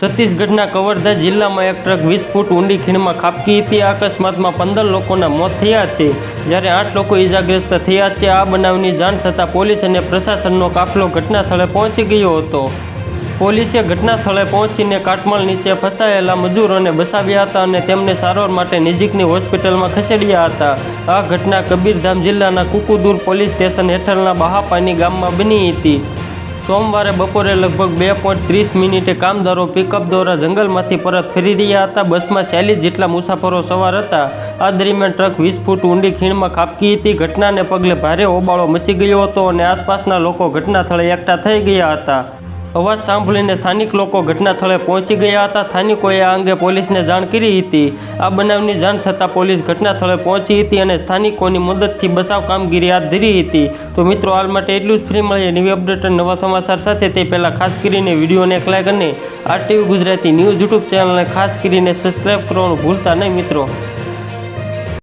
છત્તીસગઢના કવરધા જિલ્લામાં એક ટ્રક વીસ ફૂટ ઊંડી ખીણમાં ખાબકી હતી. આ અકસ્માતમાં પંદર લોકોના મોત થયા છે. જ્યારે આઠ લોકો ઇજાગ્રસ્ત થયા છે, આ બનાવની જાણ થતાં પોલીસ અને પ્રશાસનનો કાફલો ઘટના સ્થળે પહોંચી ગયો હતો. પોલીસે ઘટના સ્થળે પહોંચીને કાટમાળ નીચે ફસાયેલા મજૂરોને બસાવ્યા હતા અને તેમને સારવાર માટે નજીકની હોસ્પિટલમાં ખસેડ્યા હતા. આ ઘટના કબીરધામ જિલ્લાના કુકુદુર પોલીસ સ્ટેશન હેઠળના બહાપાની ગામમાં બની હતી. સોમવારે બપોરે લગભગ બે પોઈન્ટ ત્રીસ મિનિટે કામદારો પિકઅપ દ્વારા જંગલમાંથી પરત ફરી રહ્યા હતા. બસમાં ચાલીસ જેટલા મુસાફરો સવાર હતા આ દરમિયાન ટ્રક વીસ ફૂટ ઊંડી ખીણમાં ખાબકી હતી. ઘટનાને પગલે ભારે હોબાળો મચી ગયો હતો અને આસપાસના લોકો ઘટના સ્થળે એકઠા થઈ ગયા હતા. અવાજ સાંભળીને સ્થાનિક લોકો ઘટના સ્થળે પહોંચી ગયા હતા. સ્થાનિકોએ આ અંગે પોલીસને જાણ કરી હતી. આ બનાવની જાણ થતાં પોલીસ ઘટના સ્થળે પહોંચી હતી અને સ્થાનિકોની મદદથી બચાવ કામગીરી હાથ ધરી હતી. તો મિત્રો, હાલ માટે એટલું જ. ફ્રી મળીએ નવી અપડેટ અને નવા સમાચાર સાથે. તે પહેલાં ખાસ કરીને વિડીયોને એક લાઈક અને આરટીવી ગુજરાતી ન્યૂઝ યુટ્યુબ ચેનલને ખાસ કરીને સબસ્ક્રાઈબ કરવાનું ભૂલતા નહીં મિત્રો.